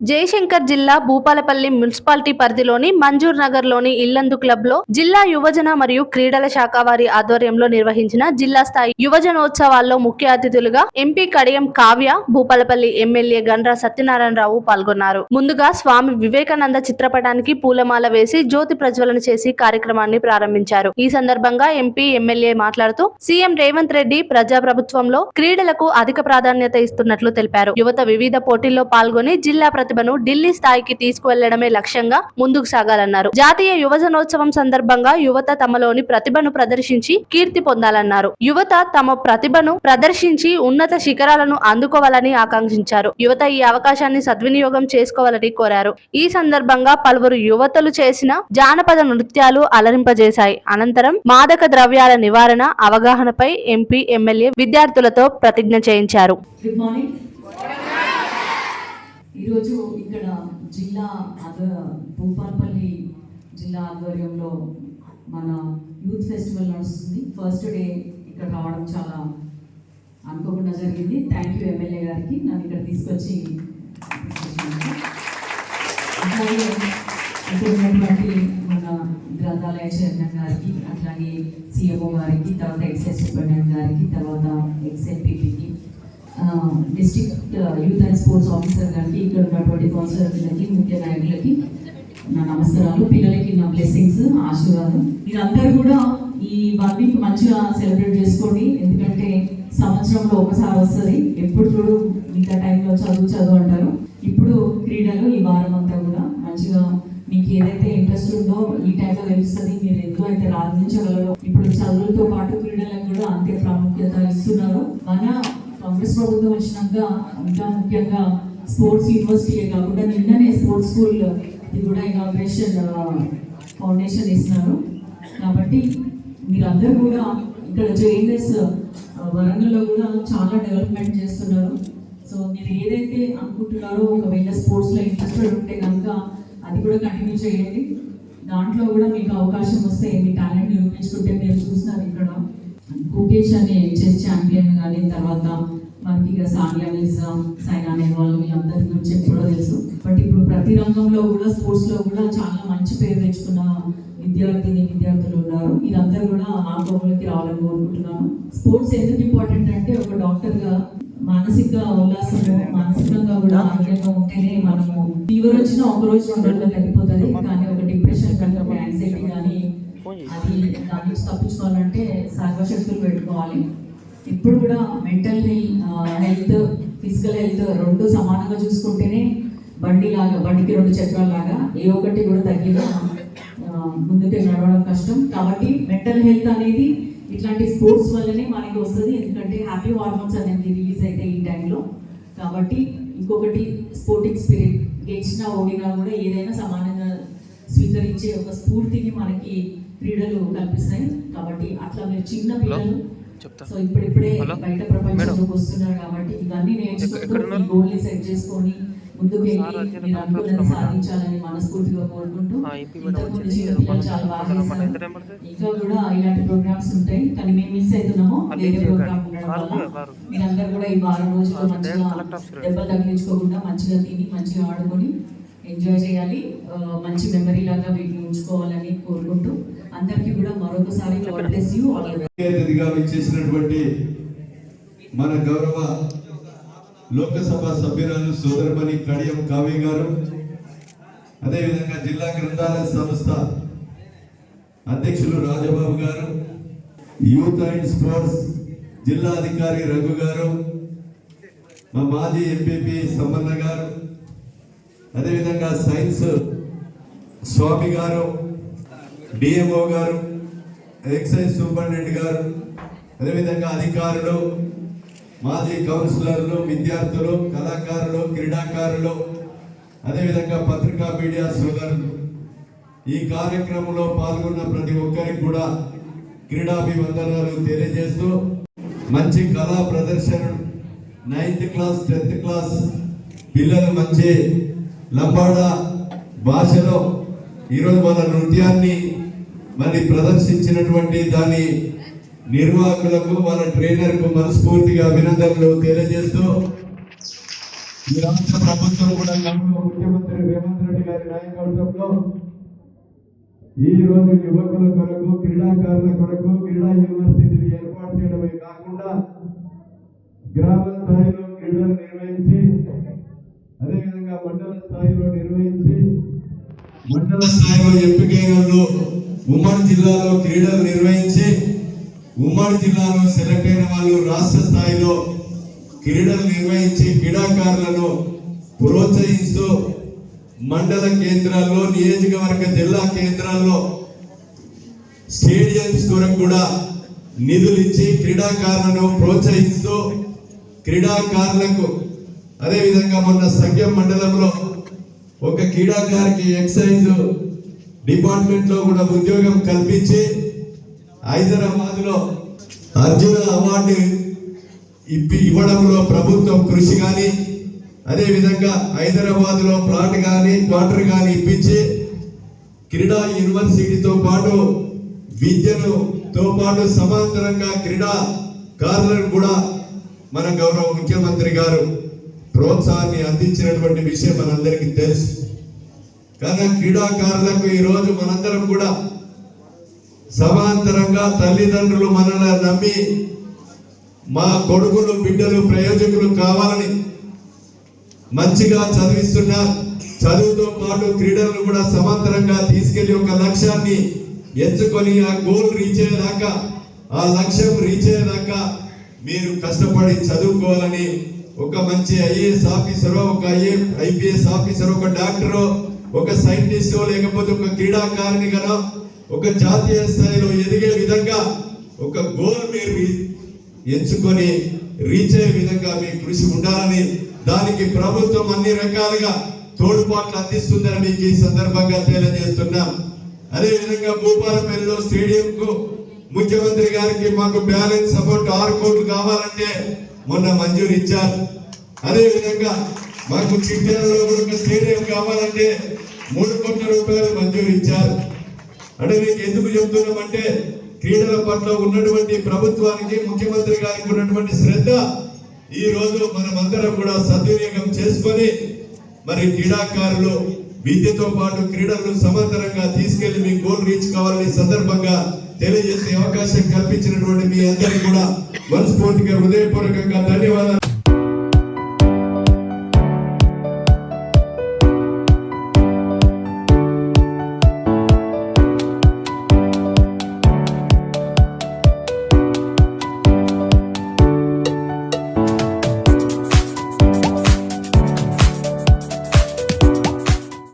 జయశంకర్ జిల్లా భూపాలపల్లి మున్సిపాలిటీ పరిధిలోని మంజూర్ నగర్లోని ఇల్లందు క్లబ్లో జిల్లా యువజన మరియు క్రీడల శాఖ వారి ఆధ్వర్యంలో నిర్వహించిన జిల్లా స్థాయి యువజనోత్సవాల్లో ముఖ్య అతిథులుగా ఎంపీ కడియం కావ్య భూపాలపల్లి ఎమ్మెల్యే గండ్ర సత్యనారాయణరావు పాల్గొన్నారు. ముందుగా స్వామి వివేకానంద చిత్రపటానికి పూలమాల వేసి జ్యోతి ప్రజ్వలన చేసి కార్యక్రమాన్ని ప్రారంభించారు. ఈ సందర్భంగా ఎంపీ ఎమ్మెల్యే మాట్లాడుతూ సీఎం రేవంత్ రెడ్డి ప్రజాప్రభుత్వంలో క్రీడలకు అధిక ప్రాధాన్యత ఇస్తున్నట్లు తెలిపారు. యువత వివిధ పోటీల్లో పాల్గొని జిల్లా ప్రతిభను ఢిల్లీ స్థాయికి తీసుకువెళ్ళడమే లక్ష్యంగా ముందుకు సాగాలన్నారు. జాతీయ యువజనోత్సవం సందర్భంగా యువత తమలోని ప్రతిభను ప్రదర్శించి కీర్తి పొందాలన్నారు. యువత తమ ప్రతిభను ప్రదర్శించి ఉన్నత శిఖరాలను అందుకోవాలని ఆకాంక్షించారు. యువత ఈ అవకాశాన్ని సద్వినియోగం చేసుకోవాలని కోరారు. ఈ సందర్భంగా పలువురు యువతలు చేసిన జానపద నృత్యాలు అలరింపజేశాయి. అనంతరం మాదక ద్రవ్యాల నివారణ అవగాహనపై ఎంపీ ఎమ్మెల్యే విద్యార్థులతో ప్రతిజ్ఞ చేయించారు. గుడ్ మార్నింగ్ ఈరోజు ఇక్కడ జిల్లా ఆధ భూపాల్పల్లి జిల్లా ఆధ్వర్యంలో మన యూత్ ఫెస్టివల్ నడుస్తుంది. ఫస్ట్ డే ఇక్కడ రావడం చాలా అనుకోకుండా జరిగింది. థ్యాంక్ యూ ఎమ్మెల్యే గారికి. నన్ను ఇక్కడ తీసుకొచ్చి అట్లాగే ఇక్కడ ఉన్నటువంటి మన గ్రంథాలయ చైర్మన్ గారికి అట్లాగే C district youth and sports officer గారికి ఇక్కడ ఉన్నటువంటి కౌన్సిలర్లకి ముఖ్య నాయకులకి నా నమస్కారాలు. పిల్లలకి నా బ్లెస్సింగ్స్ ఆశీర్వాదం. మీరందరూ కూడా ఈ వన్ వీక్ మంచిగా సెలబ్రేట్ చేసుకోండి. ఎందుకంటే సంవత్సరంలో ఒకసారి వస్తుంది. ఎప్పుడు చూడు మిగతా టైంలో చదువు చదువు అంటారు. ఇప్పుడు క్రీడలు ఈ వారం అంతా కూడా మంచిగా మీకు ఏదైతే ఇంట్రెస్ట్ ఉందో ఈ టైంలో తెలుస్తుంది. మీరు ఎందులో అయితే రాణించగలరో ఇప్పుడు చదువులతో పాటు క్రీడలకు కూడా అంతే ప్రాముఖ్యత ఇస్తున్నారు. మన కాంగ్రెస్ ప్రభుత్వం వచ్చినాక ఇంకా ముఖ్యంగా స్పోర్ట్స్ యూనివర్సిటీ కాకుండా నిన్ననే స్పోర్ట్స్ స్కూల్ ఇది కూడా ఇనాగ్రేషన్ ఫౌండేషన్ ఇస్తున్నారు కాబట్టి మీరందరూ కూడా ఇక్కడ జేఎన్ఎస్ వరంగల్లో కూడా చాలా డెవలప్మెంట్ చేస్తున్నారు. సో మీరు ఏదైతే అనుకుంటున్నారో ఒకవేళ స్పోర్ట్స్లో ఇంట్రెస్టెడ్ ఉంటే కనుక అది కూడా కంటిన్యూ చేయండి. దాంట్లో కూడా మీకు అవకాశం వస్తే మీ టాలెంట్ నిరూపించుకుంటే మీరు చూస్తున్నారు ఇక్కడ. కుకేష్ అనే చెస్ ఛాంపియన్ కానీ తర్వాత మనకి ఇక సానియా మిర్జా సైనా నెహ్వాల్ వీళ్ళందరి గురించి ఎప్పుడో తెలుసు. బట్ ఇప్పుడు ప్రతి రంగంలో కూడా స్పోర్ట్స్లో కూడా చాలా మంచి పేరు తెచ్చుకున్న విద్యార్థిని విద్యార్థులు ఉన్నారు. మీరందరూ కూడా ఆ కోవలోకి రావాలని కోరుకుంటున్నాను. స్పోర్ట్స్ ఎందుకు ఇంపార్టెంట్ అంటే ఒక డాక్టర్గా మానసిక ఉల్లాసము మానసికంగా కూడా ఆరోగ్యంగా ఉంటేనే మనము ఫీవర్ వచ్చిన ఒక రోజు రెండు రోజుల్లో తగ్గిపోతుంది. కానీ ఒక డిప్రెషన్ కానీ ఒక యాంగ్జైటీ కానీ అది దాని నుంచి తప్పించుకోవాలంటే సర్వశక్తులు పెట్టుకోవాలి ఇప్పుడు కూడా మెంటల్ హెల్త్ ఫిజికల్ హెల్త్ రెండు సమానంగా చూసుకుంటేనే బండి లాగా బండికి రెండు చక్రాల లాగా ఏ ఒక్కటి కూడా తగ్గినా ముందుకు నడవడం కష్టం. కాబట్టి మెంటల్ హెల్త్ అనేది ఇట్లాంటి స్పోర్ట్స్ వల్లనే మనకి వస్తుంది. ఎందుకంటే హ్యాపీ హార్మోన్స్ అనేది రిలీజ్ అయితే ఈ టైంలో కాబట్టి ఇంకొకటి స్పోర్టింగ్ స్పిరిట్ గెలిచినా ఓడినా కూడా ఏదైనా సమానంగా స్వీకరించే ఒక స్ఫూర్తిని మనకి క్రీడలు కల్పిస్తాయి. కాబట్టి అట్లా మీరు చిన్న పిల్లలు చెప్తా. సో ఇప్పుడిప్పుడే? బయట ప్రపంచంలోకి వస్తున్నారు కాబట్టి ఇవన్నీ నేర్చుకుంటూ గోల్ని సెట్ చేసుకొని ముందుకు వెళ్ళి అనుకున్నది. సాధించాలని మనస్ఫూర్తిగా కోరుకుంటూ? ఇంకా కూడా ఇలాంటి ప్రోగ్రామ్స్ ఉంటాయి కానీ మేము మిస్ అవుతున్నాము వేరే. ప్రోగ్రామ్ ఉండడం వల్ల. మీరందరూ కూడా ఈ వారం రోజుల్లో మంచిగా దెబ్బలు తగిలించుకోకుండా మంచిగా తిని మంచిగా ఆడుకొని ఎంజాయ్ చేయాలి మంచి మెమరీ లాగా వీటిని ఉంచుకోవాలని కోరుకుంటూ అందరికీ కూడా మరొకసారి అతిథిగా మన గౌరవ లోకసభ సభ్యురాలు సోదరమణి కడియం కావ్య గారు అదేవిధంగా జిల్లా గ్రంథాలయ సంస్థ అధ్యక్షులు రాజబాబు గారు యూత్ అండ్ స్పోర్ట్స్ జిల్లా అధికారి రఘు గారు మా మాజీ ఎంపీపీ సమ్మన్న గారు అదేవిధంగా సైన్స్ స్వామి గారు డిఎంఓ గారు ఎక్సైజ్ సూపరింటెండెంట్ గారు అదేవిధంగా అధికారులు మాజీ కౌన్సిలర్లు విద్యార్థులు కళాకారులు క్రీడాకారులు అదేవిధంగా పత్రికా మీడియా సోదరులు. ఈ కార్యక్రమంలో పాల్గొన్న ప్రతి ఒక్కరికి కూడా క్రీడాభివందనాలు తెలియజేస్తూ మంచి కళా ప్రదర్శన నైన్త్ క్లాస్ టెన్త్ క్లాస్ పిల్లలు మంచి లంబాడా భాషలో ఈరోజు మన నృత్యాన్ని మరి ప్రదర్శించినటువంటి దాని నిర్వాహకులకు వాళ్ళ ట్రైనర్కు మనస్ఫూర్తిగా అభినందనలు తెలియజేస్తూ ఈ రాష్ట్ర ప్రభుత్వం కూడా గౌరవ ముఖ్యమంత్రి రేవంత్ రెడ్డి గారి నాయకత్వంలో ఈ రోజు యువకుల కొరకు క్రీడాకారుల కొరకు క్రీడా యూనివర్సిటీలు ఏర్పాటు చేయడమే కాకుండా గ్రామ స్థాయిలో క్రీడలు నిర్వహించి అదేవిధంగా మండల స్థాయిలో నిర్వహించి మండల స్థాయిలో ఎంపికైన ఉమ్మడి జిల్లాలో క్రీడలు నిర్వహించి ఉమ్మడి జిల్లాలో సెలెక్ట్ అయిన వాళ్ళు రాష్ట్ర స్థాయిలో క్రీడలు నిర్వహించి క్రీడాకారులను ప్రోత్సహిస్తూ మండల కేంద్రాల్లో నియోజకవర్గ జిల్లా కేంద్రాల్లో స్టేడియంస్ కొరకు కూడా నిధులు ఇచ్చి క్రీడాకారులను ప్రోత్సహిస్తూ క్రీడాకారులకు అదేవిధంగా మొన్న సంఖ్యం మండలంలో ఒక క్రీడాకారికి ఎక్సైజ్ డిపార్ట్మెంట్లో కూడా ఉద్యోగం కల్పించి హైదరాబాద్లో అర్జున అవార్డు ఇప్పి ఇవ్వడంలో ప్రభుత్వం కృషి కానీ అదేవిధంగా హైదరాబాద్లో ప్లాట్ కానీ క్వార్టర్ కానీ ఇప్పించి క్రీడా యూనివర్సిటీతో పాటు విద్యను తో పాటు సమాంతరంగా క్రీడా కారులను కూడా మన గౌరవ ముఖ్యమంత్రి గారు ప్రోత్సాహాన్ని అందించినటువంటి విషయం మనందరికీ తెలుసు. కానీ క్రీడాకారులకు ఈరోజు మనందరం కూడా సమాంతరంగా తల్లిదండ్రులు మనల్ని నమ్మి మా కొడుకులు బిడ్డలు ప్రయోజకులు కావాలని మంచిగా చదివిస్తున్నారు చదువుతో పాటు క్రీడలను కూడా సమాంతరంగా తీసుకెళ్ళి ఒక లక్ష్యాన్ని ఎంచుకొని ఆ గోల్ రీచ్ అయ్యేదాకా ఆ లక్ష్యం రీచ్ అయ్యేదాకా మీరు కష్టపడి చదువుకోవాలని ఒక మంచి ఐఏఎస్ ఆఫీసర్ ఒక ఐఏ ఐపీఎస్ ఆఫీసర్ ఒక డాక్టరో ఒక సైంటిస్టో లేకపోతే ఒక క్రీడాకారిణి కదా ఒక జాతీయ స్థాయిలో ఎదిగే విధంగా ఒక గోల్ మీరు ఎంచుకొని రీచ్ అయ్యే విధంగా మీ కృషి ఉండాలని దానికి ప్రభుత్వం అన్ని రకాలుగా తోడ్పాట్లు అందిస్తుందని మీకు ఈ సందర్భంగా తెలియజేస్తున్నాం. అదేవిధంగా భూపాలపల్లిలో స్టేడియంకు ముఖ్యమంత్రి గారికి మాకు బ్యాలెన్స్ అమౌంట్ ఆరు కోట్లు కావాలంటే మొన్న మంజూరు ఇచ్చారు. అదేవిధంగా మాకు చిట్టాలలో కూడా ఒక స్టేడియం కావాలంటే మూడు కోట్ల రూపాయలు మంజూరు ఇచ్చారు. అంటే మీకు ఎందుకు చెబుతున్నామంటే క్రీడల పట్ల ఉన్నటువంటి ప్రభుత్వానికి ముఖ్యమంత్రి గారికి ఉన్నటువంటి శ్రద్ధ ఈ రోజు మనమందరం కూడా సద్వినియోగం చేసుకొని మరి క్రీడాకారులు విద్యతో పాటు క్రీడలను సమాంతరంగా తీసుకెళ్ళి మీ గోల్ రీచ్ కావాలని సందర్భంగా తెలియజేసే అవకాశం కల్పించినటువంటి మీ అందరికీ కూడా మనస్ఫూర్తిగా హృదయపూర్వకంగా ధన్యవాదాలు.